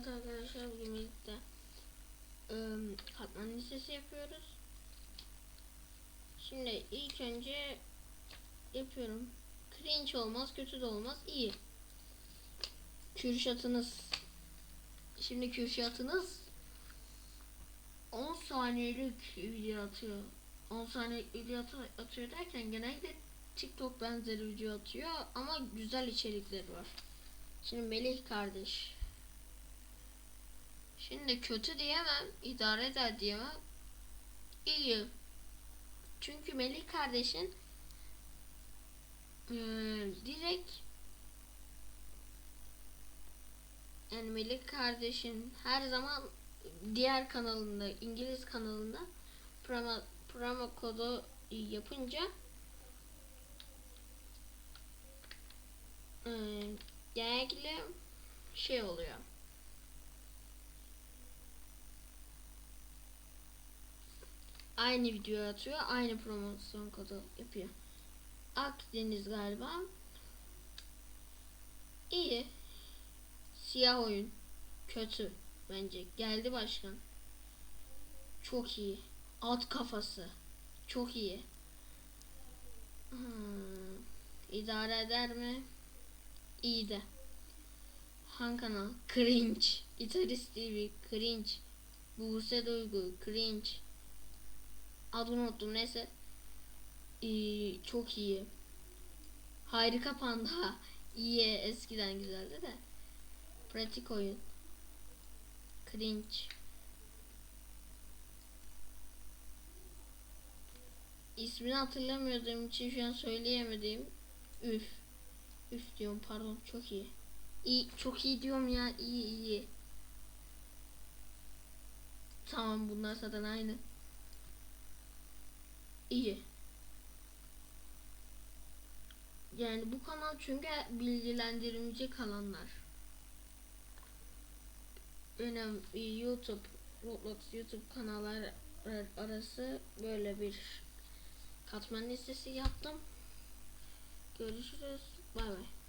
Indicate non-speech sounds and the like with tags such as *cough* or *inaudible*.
Evet arkadaşlar bugün birlikte ıı, katman listesi yapıyoruz. Şimdi ilk önce yapıyorum. Cringe olmaz, kötü de olmaz, iyi. Kürşatınız. Şimdi Kürşatınız 10 saniyelik video atıyor. 10 saniyelik video atıyor, derken genelde TikTok benzeri video atıyor ama güzel içerikleri var. Şimdi Melih kardeş. Şimdi kötü diyemem, idare eder diyemem. İyi. Çünkü Melih kardeşin eee, direkt yani Melih kardeşin her zaman diğer kanalında, İngiliz kanalında promo, promo kodu yapınca eee genellikle şey oluyor. Aynı video atıyor, aynı promosyon kodu yapıyor. Akdeniz galiba. İyi. Siyah oyun. Kötü bence. Geldi başkan. Çok iyi. At kafası. Çok iyi. Hmm. İdare eder mi? İyi de. Han kanal. Cringe. Gitarist TV. Cringe. Buse Duygu. Cringe. Adını unuttum neyse. Ee, çok iyi. Harika Panda. *laughs* İyi eskiden güzeldi de. Pratik oyun. Cringe. İsmini hatırlamadığım için şu an söyleyemediğim. Üf. Üf diyorum pardon çok iyi. İyi çok iyi diyorum ya iyi iyi. Tamam bunlar zaten aynı. İyi. Yani bu kanal çünkü bilgilendirici kanallar. Benim e, YouTube, Roblox YouTube kanallar arası böyle bir katman listesi yaptım. Görüşürüz. Bay bay.